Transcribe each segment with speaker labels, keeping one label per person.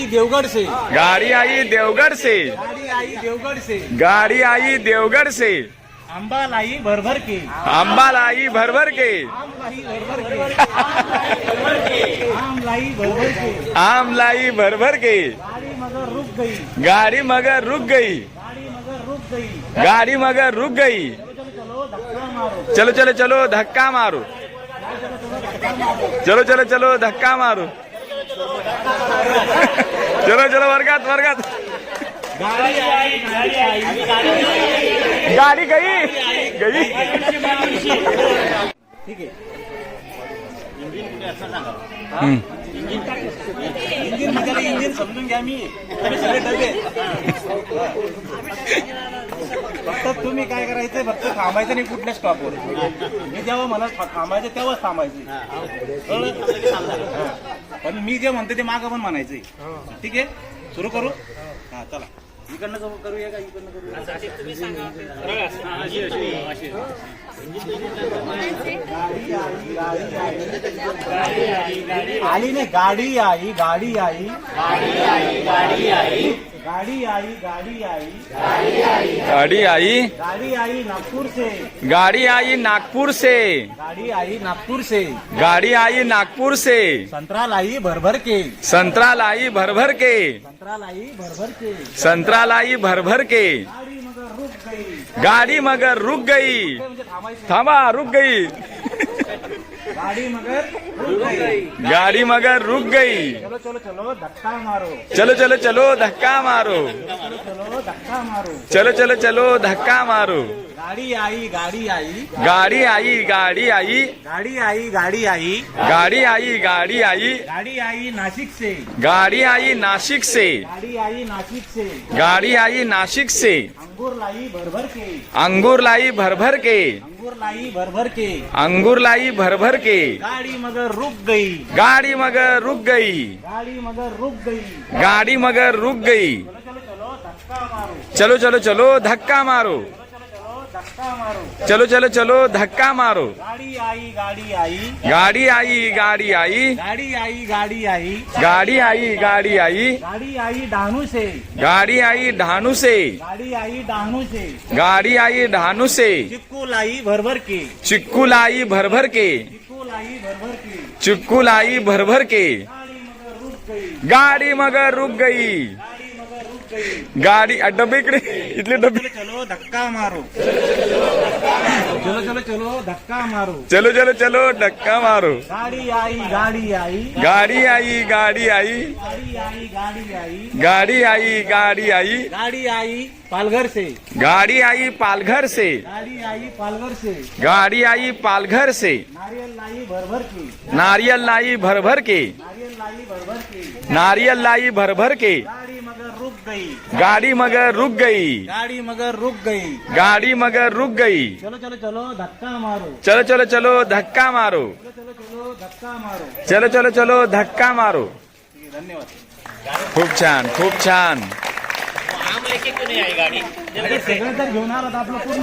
Speaker 1: आई देवगढ़ से
Speaker 2: गाड़ी आई देवगढ़ से
Speaker 1: गाड़ी आई देवगढ़ से
Speaker 2: गाड़ी आई देवगढ़ से
Speaker 1: अंबा लाई भर भर के
Speaker 2: आंबा लाई भर भर के
Speaker 1: आम लाई भर भर के आम लाई भर भर के
Speaker 2: आम लाई भर भर के
Speaker 1: गाड़ी मगर रुक गई
Speaker 2: गाड़ी मगर रुक गई
Speaker 1: गाड़ी मगर रुक गई
Speaker 2: गाड़ी मगर रुक गई
Speaker 1: चलो चलो चलो धक्का मारो
Speaker 2: चलो चलो चलो धक्का मारो चलो चलो वर्गात वर्गात.
Speaker 1: गाडी
Speaker 2: गई. गई.
Speaker 1: ठीक
Speaker 2: है
Speaker 1: इंजिन म्हणजे इंजिन समजून घ्या मी. तुम्ही सगळे डबे. फक्त तुम्ही काय करायचं फक्त थांबायचं नाही कुठल्या स्टॉपवर मी जेव्हा मला थांबायचं तेव्हाच थांबायचं. कळलं? हा. पण मी जे म्हणतो ते मागं पण म्हणायचंय. ठीक आहे? सुरू करू? हा चला. इकडनं जाऊ करूया का इकडनं करूया? आली नाही गाडी आई गाडी आई. गाडी आई गाडी आई.
Speaker 2: गाडी आई
Speaker 1: गाडी आई। नागपूर से।
Speaker 2: गाड़ी आई नागपुर से।
Speaker 1: गाड़ी आई नागपुर से।
Speaker 2: गाड़ी आई नागपुर से।
Speaker 1: संतरा लाई भर भर के।
Speaker 2: संतरा लाई भर भर के।
Speaker 1: संतरा लाई भर भर के।
Speaker 2: संतरा लाई भर भर के।
Speaker 1: गाडी मगर रुक गई।
Speaker 2: गाडी मगर रुक गई।
Speaker 1: म्हणजे
Speaker 2: थांबा रुक गई।
Speaker 1: गाडी मगर रुक गई।
Speaker 2: गाडी मगर रुक गई।
Speaker 1: चलो चलो चलो धक्का मारो।
Speaker 2: चलो चलो चलो धक्का मारो।
Speaker 1: चलो चलो धक्का मारो।
Speaker 2: चलो चलो चलो धक्का मारो।
Speaker 1: गाड़ी आई गाड़ी आई।
Speaker 2: गाड़ी आई गाड़ी आई।
Speaker 1: गाड़ी आई गाड़ी आई।
Speaker 2: गाड़ी आई गाड़ी आई।
Speaker 1: गाड़ी आई नासिक से।
Speaker 2: गाड़ी आई नासिक से।
Speaker 1: गाड़ी आई नासिक से।
Speaker 2: गाड़ी आई नासिक से।
Speaker 1: अंगूर लाई भर भर के।
Speaker 2: अंगूर लाई भर भर के।
Speaker 1: अंगूर लाई भर भर के.
Speaker 2: अंगूर लाई भर भर के.
Speaker 1: गाड़ी मगर रुक गई.
Speaker 2: गाड़ी मगर रुक गई.
Speaker 1: गाड़ी मगर रुक गई.
Speaker 2: गाड़ी मगर रुक गई.
Speaker 1: चलो चलो चलो धक्का मारो.
Speaker 2: चलो चलो चलो धक्का मारो।
Speaker 1: गाड़ी आई गाड़ी आई।
Speaker 2: गाड़ी आई गाड़ी आई।
Speaker 1: गाड़ी आई गाड़ी आई।
Speaker 2: गाड़ी आई गाड़ी आई।
Speaker 1: गाड़ी आई डानू से।
Speaker 2: गाड़ी आई ढानू से।
Speaker 1: गाड़ी आई डानू से।
Speaker 2: गाड़ी आई ढानू से।
Speaker 1: चिक्कू लाई भर भर के।
Speaker 2: चिक्कू लाई भर भर के।
Speaker 1: चिक्कू लाई भर भर के।
Speaker 2: चिक्कू लाई भर भर के
Speaker 1: गाड़ी मगर रुक गई।
Speaker 2: गाडी मगर रुक गई
Speaker 1: गाड़ी मगर रुक गई
Speaker 2: गाडी अ, डबे इकडे इथले डबे
Speaker 1: चलो धक्का मारो। चलो चलो चलो धक्का मारो।
Speaker 2: चलो चलो चलो धक्का मारो।
Speaker 1: गाड़ी आई गाड़ी आई।
Speaker 2: गाडी आई गाडी आई।
Speaker 1: गाड़ी आई गाड़ी आई।
Speaker 2: गाडी आई गाडी आई।
Speaker 1: पालघर से।
Speaker 2: गाडी आई पालघर से।
Speaker 1: गाड़ी आई पालघर से।
Speaker 2: गाडी आई पालघर से।
Speaker 1: नारियल लाई भर भर के।
Speaker 2: नारियल लाई भर भर के।
Speaker 1: नारियल लाई भर भर के।
Speaker 2: नारियल लाई भर भर के।
Speaker 1: गाड़ी मगर
Speaker 2: गाडी मगर रुक गई।
Speaker 1: गाड़ी मगर रुक गई।
Speaker 2: गाडी मगर रुक गई।
Speaker 1: चलो चलो चलो धक्का मारो।
Speaker 2: चलो चलो चलो धक्का मारो।
Speaker 1: चलो चलो चलो धक्का मारो।
Speaker 2: चलो चलो चलो धक्का मारो।
Speaker 1: ठीक आहे, धन्यवाद
Speaker 2: खूप छान खूप छान।
Speaker 1: अरे सगळं जर घेऊन आला तर आपलं पूर्ण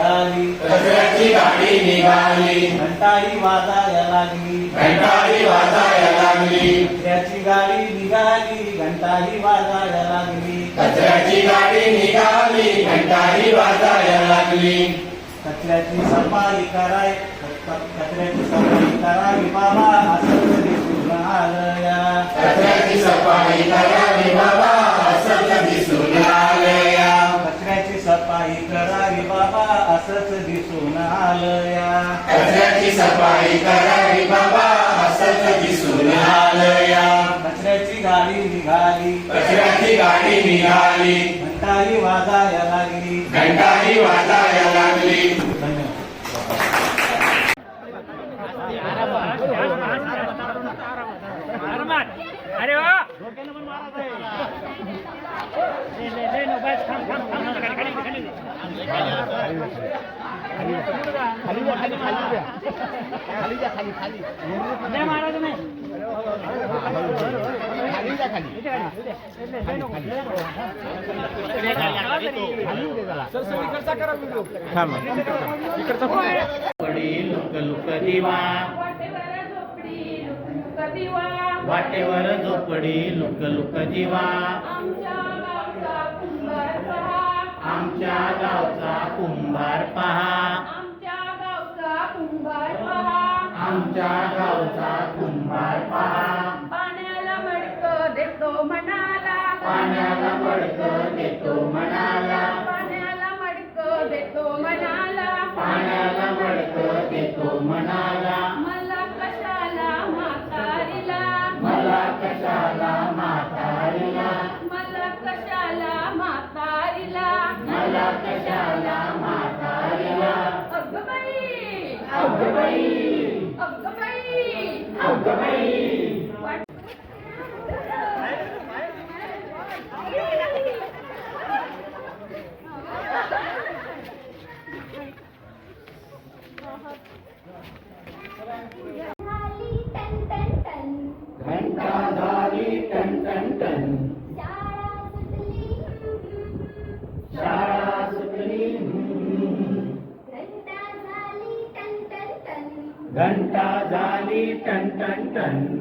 Speaker 1: निघाली.
Speaker 3: कचऱ्याची गाडी निघाली.
Speaker 1: घंटाही वाजायला लागली.
Speaker 3: घंटाळी वाजायला लागली.
Speaker 1: कचऱ्याची गाडी निघाली घंटाही वाजायला लागली.
Speaker 3: कचऱ्याची गाडी निघाली घंटाळी वाजायला लागली.
Speaker 1: कचऱ्याची सफाई कराय कचऱ्याची सफाई करावी बाबा असं
Speaker 3: कचऱ्याची सफाई करावी बाबा असंच दिसून आलं या
Speaker 1: कचऱ्याची सफाई करावी बाबा असंच दिसून आलं या
Speaker 3: कचऱ्याची
Speaker 1: गाडी निघाली
Speaker 3: कचऱ्याची गाडी निघाली
Speaker 1: घंटाही वाजायला लागली
Speaker 3: घंटाळी वाजायला लागली
Speaker 4: अरे वा ले ले ले
Speaker 5: लुक
Speaker 6: वाटेवर झोपडी लुक दिवा
Speaker 5: वाटेवर झोपडी लुक लुक दिवा
Speaker 6: आमच्या गावचा कुंभार पहा.
Speaker 5: आमच्या गावचा कुंभार पहा.
Speaker 6: आमच्या गावचा कुंभार पहा. पाण्याला मडक देतो म्हणाला
Speaker 5: पाण्याला मडक देतो म्हणाला
Speaker 6: पाण्याला मडक देतो म्हणाला
Speaker 5: पाण्याला मडक देतो म्हणाला
Speaker 4: dun dun.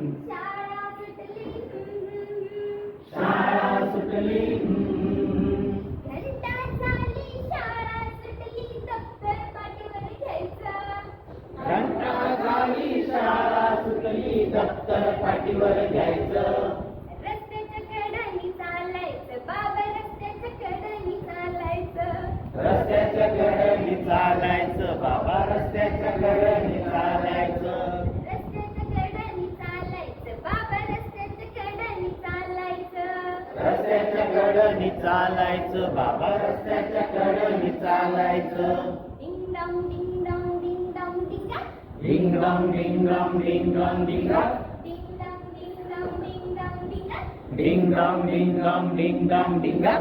Speaker 4: चालायचं बाबा रस्त्याच्या कडेने चालायचं. डिंग डॉंग डिंग डॉंग डिंग डॉंग डिंगा
Speaker 5: डिंग डॉंग डिंग डॉंग डिंग डॉंग डिंगा
Speaker 4: डिंग डॉंग डिंग डॉंग डिंग डॉंग डिंगा
Speaker 5: डिंग डॉंग डिंग डॉंग डिंग डॉंग डिंगा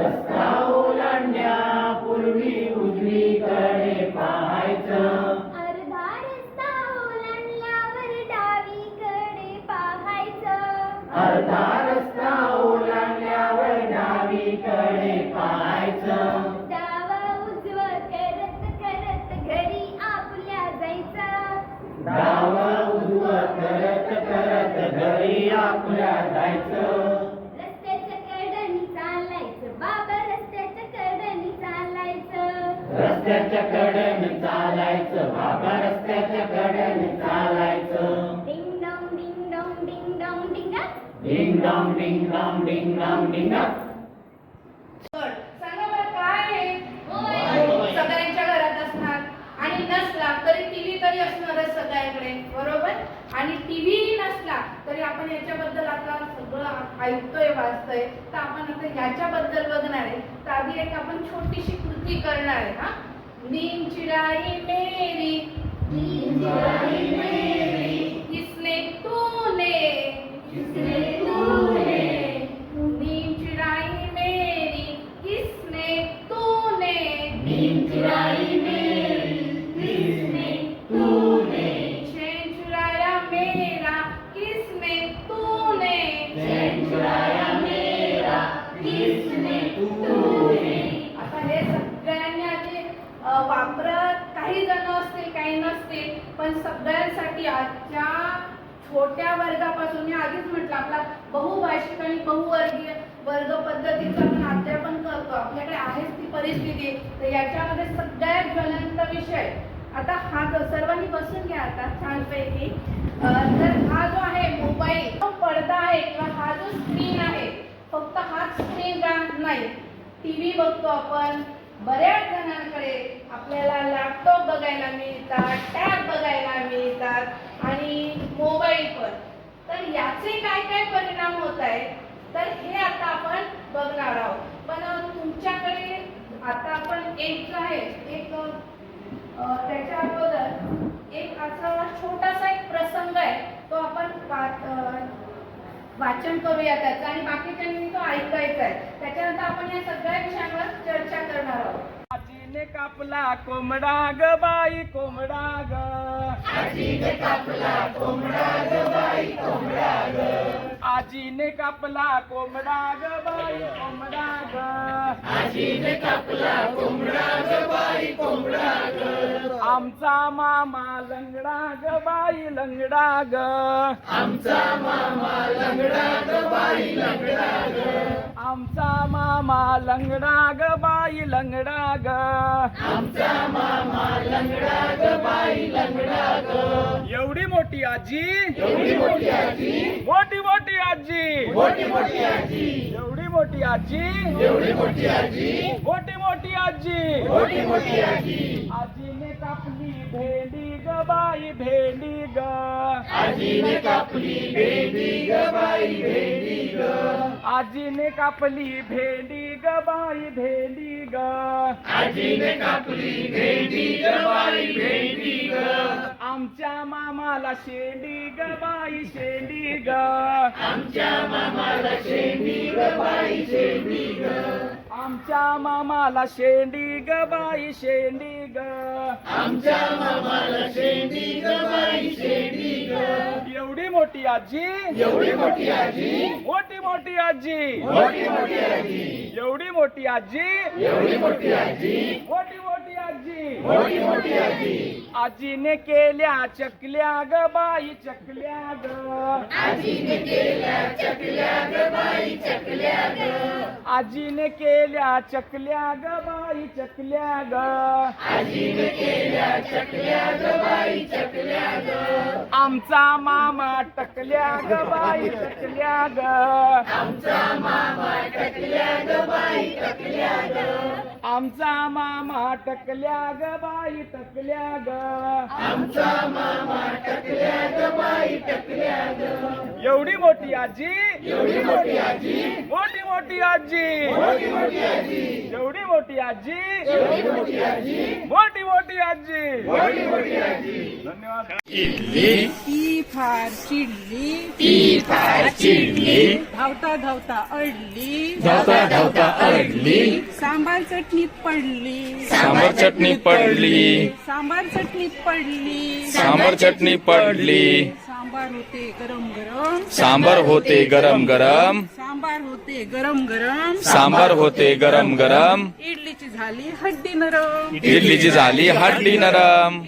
Speaker 4: रस्ता ओलांडण्यापूर्वी उजवी कडेने चालायचं बाबा रस्त्याच्या कडेने चालायचं. डिंग डॉंग डिंग डॉंग डिंग डॉंग डिंगा
Speaker 5: डिंग डॉंग डिंग डॉंग डिंग डॉंग डिंगा
Speaker 6: सांगा बरं काय आहे? सगळ्यांच्या घरात असणार. आणि नसला तरी टीव्ही तरी असणारच सगळ्यांकडे बरोबर? आणि टीव्ही नसला तरी आपण याच्याबद्दल आता सगळं ऐकतोय वाचतोय. तर आपण आता याच्याबद्दल बघणार आहे. तर आधी एक आपण छोटीशी कृती करणार आहे हा? नीम चिड़ाई मेरी। किसने तूने? किसने सगळ्यांसाठी आजच्या छोट्या वर्गापासून मी आधीच म्हटलं आपला बहुभाषिक आणि बहुवर्गीय वर्ग पद्धतीचं आपण अध्यापन करतो. आपल्याकडे आहेच ती परिस्थिती. तर याच्यामध्ये सगळ्यात ज्वलंत विषय. आता हा जो सर्वांनी बसून घ्या आता छानपैकी. पैकी तर हा जो आहे मोबाईल जो पडदा आहे किंवा हा जो स्क्रीन आहे फक्त हाच स्क्रीन नाही. टी व्ही बघतो आपण. बऱ्याच जणांकडे आपल्याला लॅपटॉप बघायला मिळतात टॅब बघायला मिळतात आणि मोबाईल पण. तर याचे काय काय परिणाम होत आहेत? तर हे आता आपण बघणार आहोत. पण तुमच्याकडे आता आपण एक जो आहे एक त्याच्या अगोदर एक असा छोटासा एक प्रसंग आहे तो आपण वाचन करूया त्याचं. आणि बाकीच्यांनी तो ऐकायचा आहे त्याच्यानंतर आपण या सगळ्या विषयांवर चर्चा करणार आहोत.
Speaker 7: आजीने कापला कोंबडा ग बाई कोंबडा ग आजीने कापला कोंबडा ग बाई कोंबडा ग आजीने कापला कोंबडा ग बाई कोंबडा ग आजीने कापला कोंबडा ग बाई कोंबडा ग आमचा मामा लंगडा ग बाई लंगडा ग आमचा मामा लंगडा ग बाई लंगडा ग आमचा मामा लंगडा ग बाई लंगडा ग आमचा मामा लंगडा ग बाई लंगडा ग एवढी मोठी आजी? एवढी मोठी आजी मोठी मोठी आजी. मोठी मोठी आजी. एवढी मोठी आजी एवढी मोठी आजी. मोठी मोठी आजी. मोठी मोठी आजी. आजीने कापली भेंडी ग बाई भेंडी ग. आजीने कापली भेंडी ग बाई भेंडी ग. आजीने कापली भेंडी ग बाई भेंडी ग. आजीने कापली भेंडी ग बाई भेंडी ग. आमच्या मामाला शेंडी ग बाई शेंडी ग. आमच्या मामाला शेंडी ग बाई शेंडी ग. आमच्या मामाला शेंडी ग बाई शेंडी ग. आमच्या मामाला शेंडी ग बाई शेंडी ग. एवढी मोठी आजी. एवढी मोठी आजी. मोठी मोठी आजी. मोठी मोठी आजी. एवढी मोठी आजी. एवढी मोठी आजी. मोठी मोठी आजी मोठी मोठी आजी आजीने केल्या चकल्या ग बाई चकल्या ग. आजीने केल्या चकल्या ग बाई चकल्या ग. आजीने केल्या चकल्या ग बाई चकल्या ग. आजीने केल्या चकल्या ग बाई चकल्या ग. आमचा मामा टकल्या ग बाई टकल्या ग. आमचा मामा टकल्या ग बाई टकल्या ग. आमचा मामा टकल्या ग बाई टकल्या ग आमचा मामा टकल्या ग बाई टकल्या ग एवढी मोठी आजी. एवढी मोठी आजी. मोठी मोठी आजी. मोठी मोठी आजी. एवढी मोठी आजी. एवढी मोठी आजी. मोठी मोठी आजी. मोठी मोठी आजी. धन्यवाद.
Speaker 8: ती फार चिडली
Speaker 2: ती फार चिडली
Speaker 8: धावता धावता अडली.
Speaker 2: धावता धावता अडली.
Speaker 8: सांबार चटणीत पडली.
Speaker 7: सांबर चटणी पडली.
Speaker 8: सांबार चटणीत पडली.
Speaker 7: सांबर चटणी पडली.
Speaker 8: सांबार होते गरम गरम.
Speaker 7: सांबर होते गरम गरम.
Speaker 8: सांबार होते गरम गरम.
Speaker 7: सांबर होते गरम गरम.
Speaker 8: इडलीची झाली हड्डी नरम.
Speaker 7: इडलीची झाली हड्डी नरम.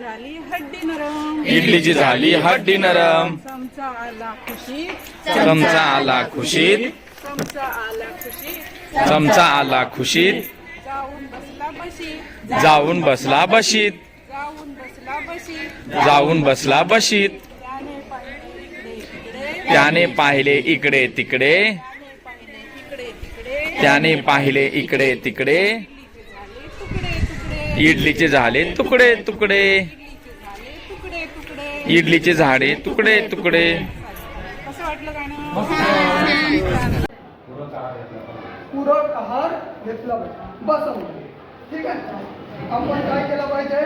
Speaker 8: झाली हड्डी नरम.
Speaker 7: इडलीची झाली हड्डी नरम.
Speaker 8: चमचा आला खुशीत
Speaker 7: चमचा आला खुशीत
Speaker 8: चमचा आला खुशीत
Speaker 7: चमचा आला खुशीत
Speaker 8: जाऊन बसला बशी.
Speaker 7: जाऊन बसला बशीत.
Speaker 8: जाऊन बसला बशी.
Speaker 7: जाऊन बसला बशीत.
Speaker 8: त्याने पाहिले इकडे तिकडे.
Speaker 7: त्याने पाहिले इकडे तिकडे.
Speaker 8: त्याने पाहिले इकडे तिकडे. इडलीचे झाले तुकडे तुकडे.
Speaker 7: इडलीचे झाले तुकडे तुकडे.
Speaker 8: इडलीचे झाले तुकडे
Speaker 7: इडलीचे झाडे
Speaker 8: तुकडे
Speaker 7: तुकडे
Speaker 9: पूरक आहार घेतला पाहिजे. बस. ठीक आहे? आपण काय केलं पाहिजे?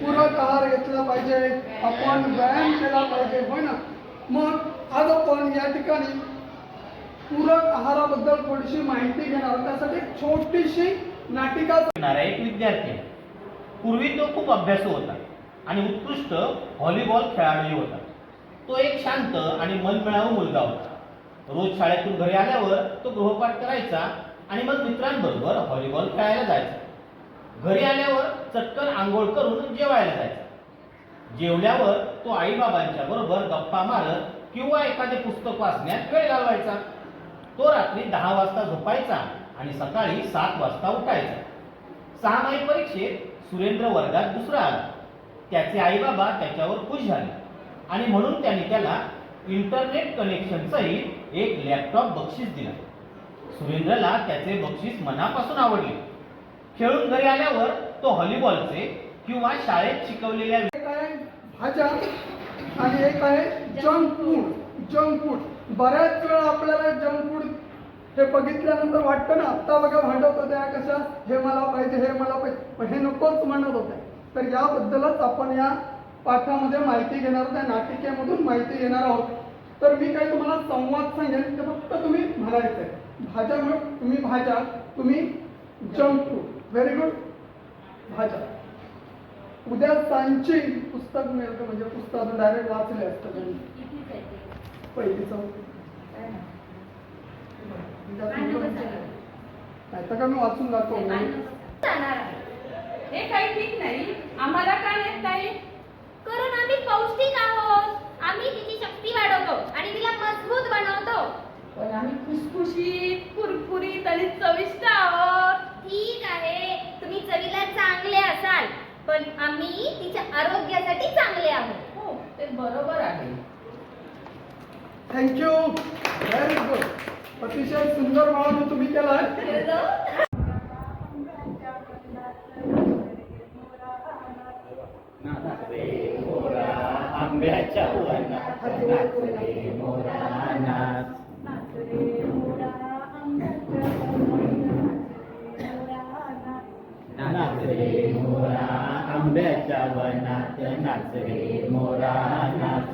Speaker 9: पूरक आहार घेतला पाहिजे. आपण व्यायाम केला पाहिजे. होय ना? मग आज आपण या ठिकाणी पूरक आहाराबद्दल थोडीशी माहिती घेणार त्यासाठी छोटीशी नाटिका
Speaker 10: करणारा एक विद्यार्थी आहे. पूर्वी तो खूप अभ्यासू होता आणि उत्कृष्ट व्हॉलीबॉल खेळाडू होता. तो एक शांत आणि मनमिळावू मुलगा होता. रोज शाळेतून घरी आल्यावर तो गृहपाठ करायचा आणि मग मित्रांबरोबर व्हॉलीबॉल खेळायला जायचा. घरी आल्यावर चटकन आंघोळ करून जेवायला जायचा. जेवल्यावर तो आईबाबांच्या बरोबर गप्पा मारत किंवा एखादे पुस्तक वाचण्यात वेळ घालवायचा. तो रात्री दहा वाजता झोपायचा आणि सकाळी सात वाजता उठायचा. सहामाही परीक्षेत सुरेंद्र वर्गात दुसरा आला. त्याचे आईबाबा त्याच्यावर खुश झाले. आणि म्हणून त्यांनी त्याला इंटरनेट कनेक्शन एक लॅपटॉप बक्षीस दिला. सुरेंद्रला त्याचे बक्षीस मनापासून आवडले.
Speaker 5: खेळून घरी आल्यावर तो हॉलीबॉलचे किंवा शाळेत शिकवलेल्या
Speaker 9: भाज्या आणि एक आहे जंक फूड. Junk food. बऱ्याच वेळा आपल्याला जंक फूड हे बघितल्यानंतर वाटतं ना आत्ता बघा भांडवत होत्या कशा? हे मला पाहिजे हे मला पाहिजे. पण हे नकोच म्हणत होते. तर याबद्दलच आपण या पाठामध्ये माहिती घेणार आहोत या नाटिकेमधून माहिती घेणार आहोत. तर मी काही तुम्हाला संवाद सांगेन ते फक्त तुम्ही म्हणायचं आहे. भाज्या मग तुम्ही भाज्या तुम्ही जंक फूड. व्हेरी गुड भाज्या. उद्या सांची पुस्तक मिळतं म्हणजे पुस्तक डायरेक्ट वाचले असतं त्यांनी. पहिली चौथी. नाही तर का मी वाचून दाखवतो
Speaker 6: जाणार आहे. हे काही ठीक नाही. आम्हाला का नाही ताई?
Speaker 11: कारण आम्ही पौष्टिक आहोत. आम्ही तिची शक्ती वाढवतो आणि तिला मजबूत बनवतो.
Speaker 6: पण आम्ही खुसखुशीत कुरकुरीत आणि चविष्ट आहोत.
Speaker 11: ठीक आहे. तुम्ही चवीला चांगले असाल पण आम्ही तिच्या आरोग्यासाठी चांगले आहोत.
Speaker 6: हो ते बरोबर आहे.
Speaker 9: थँक्यू अतिशय सुंदर माळा तुम्ही केलाय
Speaker 5: आंब्याच्या मोरानात नाचरे मोरा आंब्याच्या वनात नाचरे मोरानात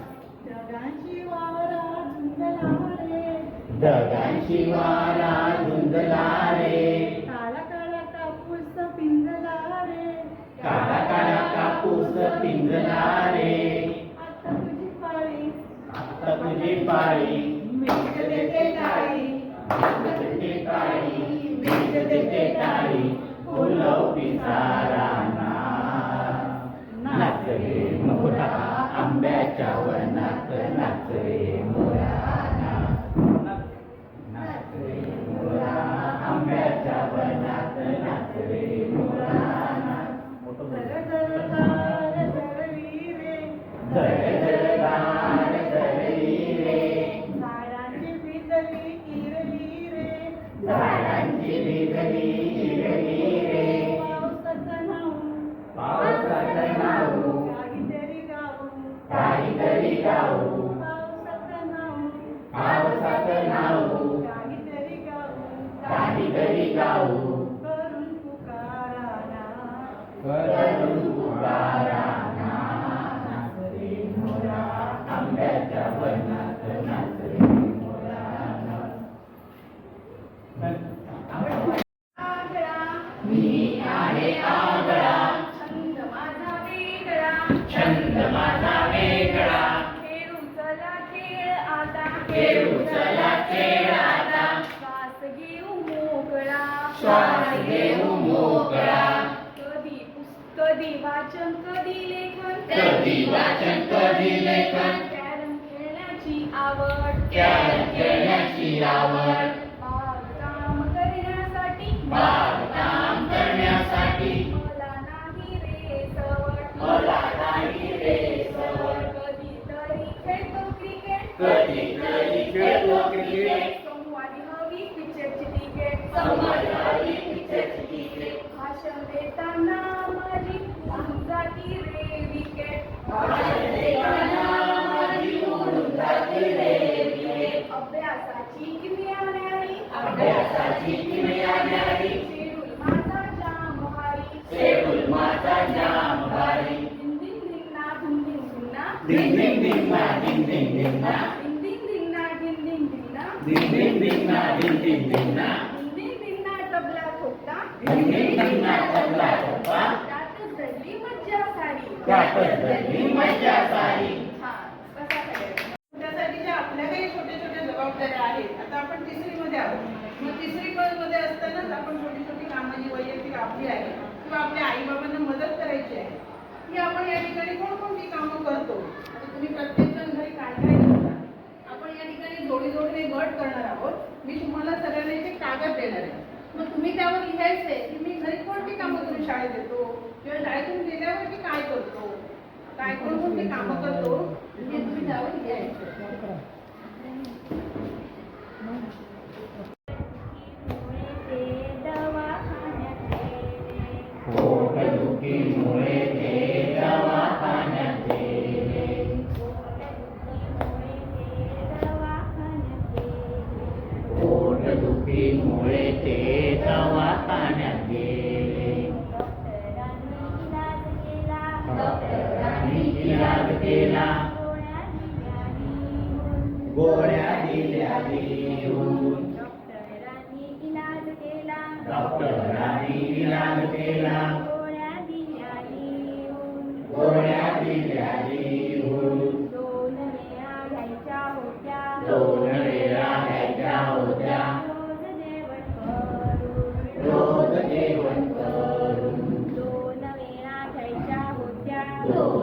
Speaker 5: शिवारा धुंदला रे काला काला कापूस पिंजला रे काला काला कापूस पिंजला रे आता तुझी पाळी आता तुझी पाळी नाच रे मोरा आंब्याच्या वनात नाच रे मी आहे आगळा
Speaker 6: छंद माझा वेगळा.
Speaker 5: छंद माझा वेगळा.
Speaker 6: खेळू चला खेळ आता.
Speaker 5: खेळू चला खेळ आता.
Speaker 6: श्वास घेऊ मोकळा.
Speaker 5: श्वास घेऊ मोकळा.
Speaker 6: कधी कधी वाचन कधी लेखन.
Speaker 5: कधी वाचन कधी लेखन.
Speaker 6: कॅरम खेळण्याची आवड.
Speaker 5: कॅरम खेळण्याची आवड. ding
Speaker 6: ding ding na ding ding
Speaker 5: ding na ding ding ding
Speaker 6: na ding ding ding
Speaker 5: na ding ding ding
Speaker 6: na ding ding
Speaker 12: ding na आपल्या काही छोट्या छोट्या जबाबदाऱ्या आहेत आता आपण तिसरीमध्ये आहोत मग तिसरी मध्ये असतानाच आपण छोटी छोटी कामं जी वैयक्तिक आपली आहे किंवा आपल्या आई बाबांना मदत करायची आहे की आपण या ठिकाणी कोणकोणती कामं करतो आता तुम्ही प्रत्येक जण घरी काय काय करता आपण या ठिकाणी जोडी जोडीने गट करणार आहोत. मी तुम्हाला सगळ्यांना इथे कागद देणार आहे. मग तुम्ही त्यावर लिहायचंय की मी घरी कोणती कामं तुम्ही शाळेत येतो? किंवा शाळेतून गेल्यावर मी काय करतो? काय कोणकोणती कामं करतो? हे तुम्ही त्यावर लिहायचं.
Speaker 11: गेले.
Speaker 4: मुळे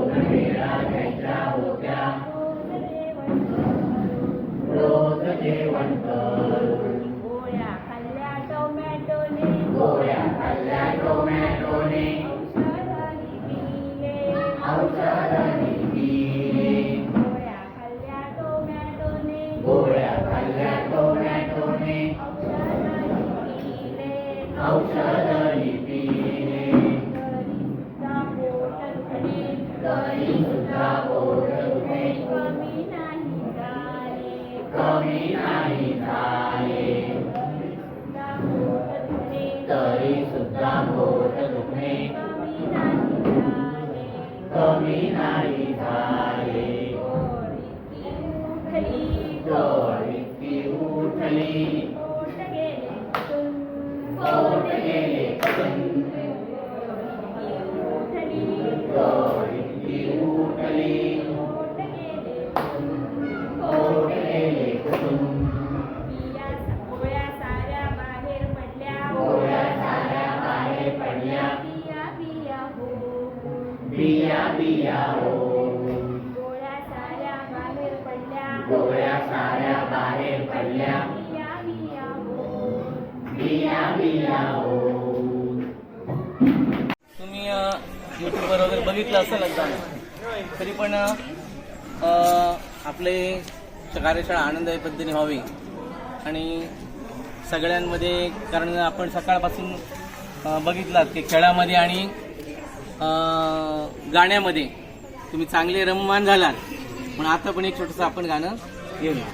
Speaker 11: พระ
Speaker 4: เถระ
Speaker 11: แห่
Speaker 4: งเจ้า
Speaker 13: any वगैरे लग्न तरी पण आपले कार्यशाळा आनंददायी पद्धतीने व्हावी. आणि सगळ्यांमध्ये कारण आपण सकाळपासून बघितलात की खेळामध्ये आणि गाण्यामध्ये तुम्ही चांगले रममान झालात. पण आता पण एक छोटंसं आपण गाणं घेऊया.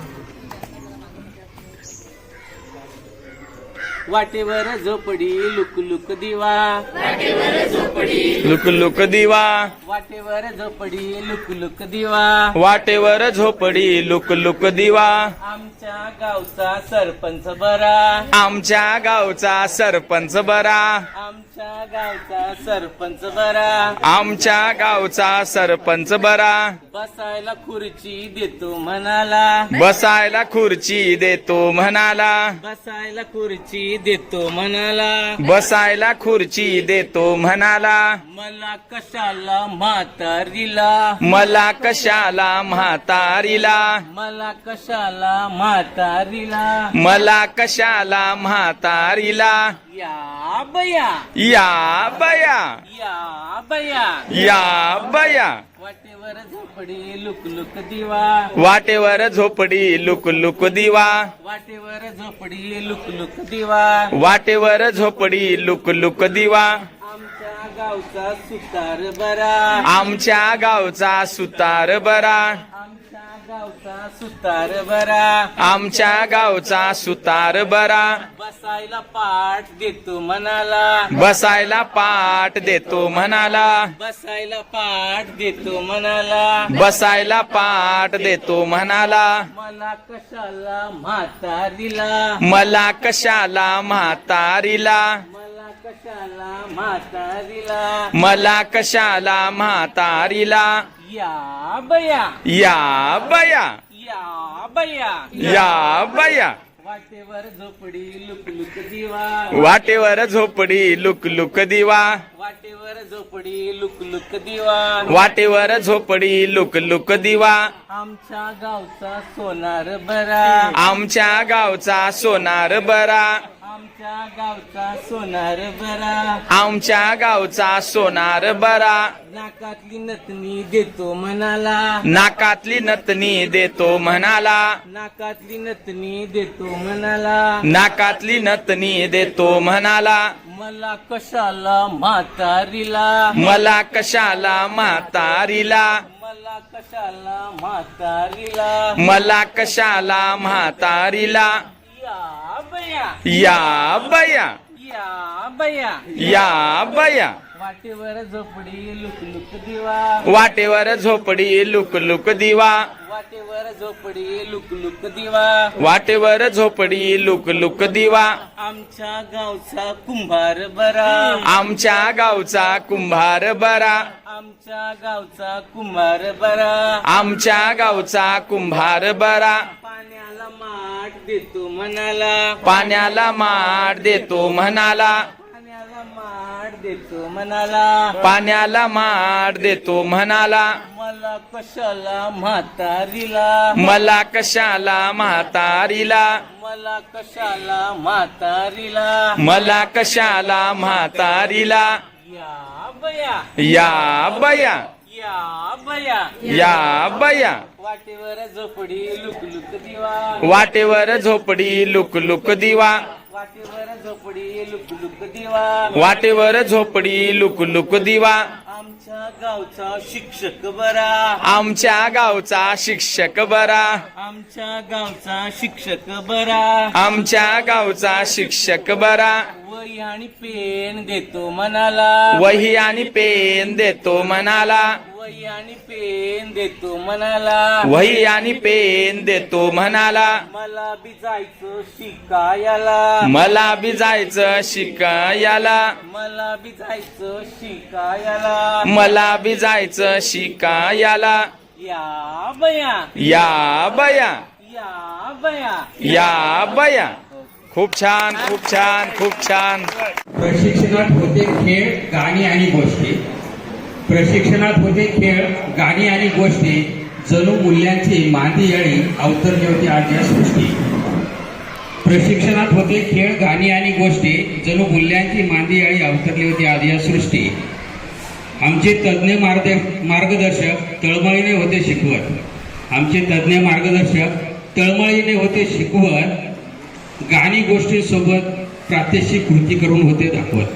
Speaker 13: वाटेवर झोपडी लुक लुक दिवा.
Speaker 2: लुक लुक दिवा.
Speaker 13: वाटेवर झोपडी लुक लुक दिवा.
Speaker 2: वाटेवर झोपडी लुक लुक दिवा.
Speaker 13: आमच्या गावचा सरपंच बरा.
Speaker 2: आमच्या गावचा सरपंच बरा.
Speaker 13: आमच्या गावचा सरपंच बरा.
Speaker 2: आमच्या गावचा सरपंच बरा.
Speaker 13: बसायला खुर्ची देतो म्हणाला.
Speaker 2: बसायला खुर्ची देतो म्हणाला.
Speaker 13: बसायला खुर्ची देतो म्हणाला.
Speaker 2: बसायला खुर्ची देतो म्हणाला.
Speaker 13: मला कशाला म्हातारीला?
Speaker 2: मला कशाला म्हातारीला?
Speaker 13: मला कशाला म्हातारीला?
Speaker 2: मला कशाला म्हातारीला?
Speaker 13: या बया.
Speaker 2: या बया.
Speaker 13: या बया.
Speaker 2: या बया.
Speaker 13: वाटेवर झोपडी लुक लुक दिवा.
Speaker 2: वाटेवर झोपडी लुक लुक दिवा.
Speaker 13: वाटेवर झोपडी लुक लुक दिवा.
Speaker 2: वाटेवर झोपडी लुक लुक दिवा.
Speaker 13: आमच्या गावचा सुतार बरा.
Speaker 2: आमच्या गावचा सुतार बरा.
Speaker 13: गावचा सुतार बरा.
Speaker 2: आमच्या गावचा सुतार बरा.
Speaker 13: बसायला पाठ देतो म्हणाला
Speaker 2: बसायला पाठ देतो म्हणाला
Speaker 13: बसायला पाठ देतो म्हणाला
Speaker 2: बसायला पाठ देतो म्हणाला
Speaker 13: मला कशाला म्हातारीला?
Speaker 2: मला कशाला म्हातारीला?
Speaker 13: मला कशाला म्हातारीला?
Speaker 2: मला कशाला म्हातारीला?
Speaker 13: या बया.
Speaker 2: या बया.
Speaker 13: या बया.
Speaker 2: या बया.
Speaker 13: वाटेवर झोपडी लुक लुक दिवा.
Speaker 2: वाटेवर झोपडी लुक लुक दिवा.
Speaker 13: वाटेवर झोपडी लुक लुक दिवा.
Speaker 2: वाटेवर झोपडी लुक लुक दिवा.
Speaker 13: आमच्या गावचा सोनार बरा.
Speaker 2: आमच्या गावचा सोनार बरा.
Speaker 13: आमच्या गावचा सोनार बरा.
Speaker 2: आमच्या गावचा सोनार बरा.
Speaker 13: नाकातली नतनी देतो मनाला.
Speaker 2: नाकातली नतनी देतो म्हणाला
Speaker 13: नाकातली नतनी देतो मनाला.
Speaker 2: नाकातली नतनी देतो म्हणाला
Speaker 13: मला कशाला म्हातारीला?
Speaker 2: मला कशाला म्हातारीला?
Speaker 13: मला कशाला म्हातारीला?
Speaker 2: मला कशाला म्हातारीला?
Speaker 13: या बया.
Speaker 2: या बया.
Speaker 13: या बया.
Speaker 2: या बया.
Speaker 13: वाटेवर झोपडी लुक लुक दिवा.
Speaker 2: वाटेवर झोपडी लुक लुक दिवा.
Speaker 13: वाटेवर झोपडी लुक लुक दिवा.
Speaker 2: वाटेवर झोपडी लुक लुक दिवा.
Speaker 13: आमच्या गावचा कुंभार बरा.
Speaker 2: आमच्या गावचा कुंभार बरा.
Speaker 13: आमच्या गावचा कुंभार बरा.
Speaker 2: आमच्या गावचा कुंभार बरा.
Speaker 13: पाण्याला माठ देतो मनाला.
Speaker 2: पाण्याला माठ देतो म्हणाला
Speaker 13: माठ देतो मनाला.
Speaker 2: पाण्याला माठ देतो म्हणाला
Speaker 13: मला कशाला म्हातारीला?
Speaker 2: मला कशाला म्हातारीला?
Speaker 13: मला कशाला म्हातारीला?
Speaker 2: मला कशाला म्हातारीला?
Speaker 13: या बया.
Speaker 2: या बया.
Speaker 13: या बया.
Speaker 2: या बया.
Speaker 13: वाटेवर झोपडी लुक लुक दिवा.
Speaker 2: वाटेवर झोपडी लुक लुक दिवा.
Speaker 13: वाटेवर झोपडी लुक लुक दिवा.
Speaker 2: वाटेवर झोपडी लुक लुक दिवा.
Speaker 13: आमच्या गावचा शिक्षक बरा.
Speaker 2: आमच्या गावचा शिक्षक बरा.
Speaker 13: आमच्या गावचा शिक्षक बरा.
Speaker 2: आमच्या गावचा शिक्षक बरा.
Speaker 13: वही आणि पेन देतो मनाला.
Speaker 2: वही आणि पेन देतो म्हणाला
Speaker 13: वही आणि पेन देतो मनाला.
Speaker 2: वही आणि पेन देतो म्हणाला
Speaker 13: मला बी जायचं शिकायला.
Speaker 2: मला बी जायचं शिकायला.
Speaker 13: मला बी जायचं शिकायला.
Speaker 2: मला बी जायचं शिकायला.
Speaker 13: या बया.
Speaker 2: या बया.
Speaker 13: या बया.
Speaker 2: या बया. खूप छान खूप छान खूप छान.
Speaker 14: प्रशिक्षणात होते खेळ गाणी आणि गोष्टी. प्रशिक्षणात होते खेळ गाणी आणि गोष्टी जणू मूल्यांची मांदी याळी अवतरली होती आज या सृष्टी. प्रशिक्षणात होते खेळ गाणी आणि गोष्टी जणू मूल्यांची मांदी याळी अवतरली होती आज या सृष्टी. आमचे तज्ज्ञ मार्ग मार्गदर्शक तळमळीने होते शिकवत. आमचे तज्ज्ञ मार्गदर्शक तळमळीने होते शिकवत. गाणी गोष्टीसोबत प्रात्यक्षिक कृती करून होते दाखवत.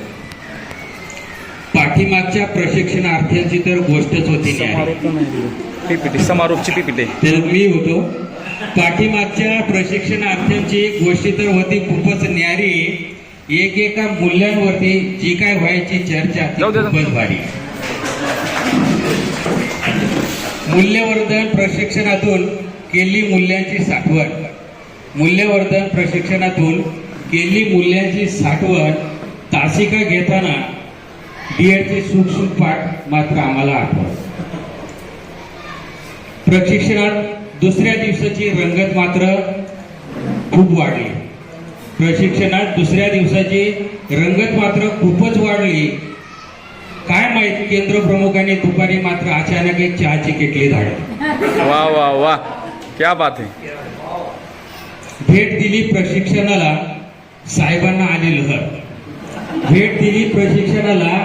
Speaker 14: पाठीमागच्या प्रशिक्षणार्थ्यांची तर गोष्टच होती.
Speaker 2: पीपीटी समारोपची पीपीटी.
Speaker 14: तर मी होतो. पाठीमागच्या प्रशिक्षणार्थ्यांची गोष्टी तर होती खूपच न्यारी. एकेका मूल्यांवरती जी काय व्हायची चर्चा. खूपच भारी. मूल्यवर्धन प्रशिक्षणातून केली मूल्यांची साठवण. मूल्यवर्धन प्रशिक्षणातून केली मूल्यांची साठवण तासिका घेताना बीएडचे सूक्ष्म पाठ मात्र आम्हाला आठवत. प्रशिक्षणात दुसऱ्या दिवसाची रंगत मात्र खूप वाढली. प्रशिक्षणात दुसऱ्या दिवसाची रंगत मात्र खूपच वाढली. काय माहीत केंद्र प्रमुखांनी दुपारी मात्र अचानक एक चहाची किटली धाडली
Speaker 2: वा वा वा. क्या बात है
Speaker 14: भेट दिली प्रशिक्षणाला साहेबांना आली लहर भेट दिली प्रशिक्षणाला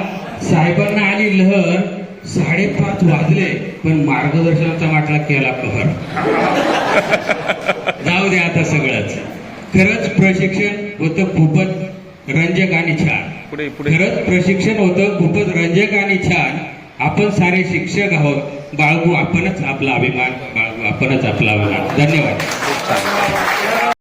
Speaker 14: साहेबांना आली लहर साडेपाच वाजले पण मार्गदर्शनाचा वाटला केला कहर जाऊ दे आता सगळंच. खरंच प्रशिक्षण होतं खूपच रंजक आणि छान. खरंच प्रशिक्षण होतं खूपच रंजक आणि छान. आपण सारे शिक्षक आहोत. बाळगू आपणच आपला अभिमान बाळगू आपणच आपला अभिमान. धन्यवाद.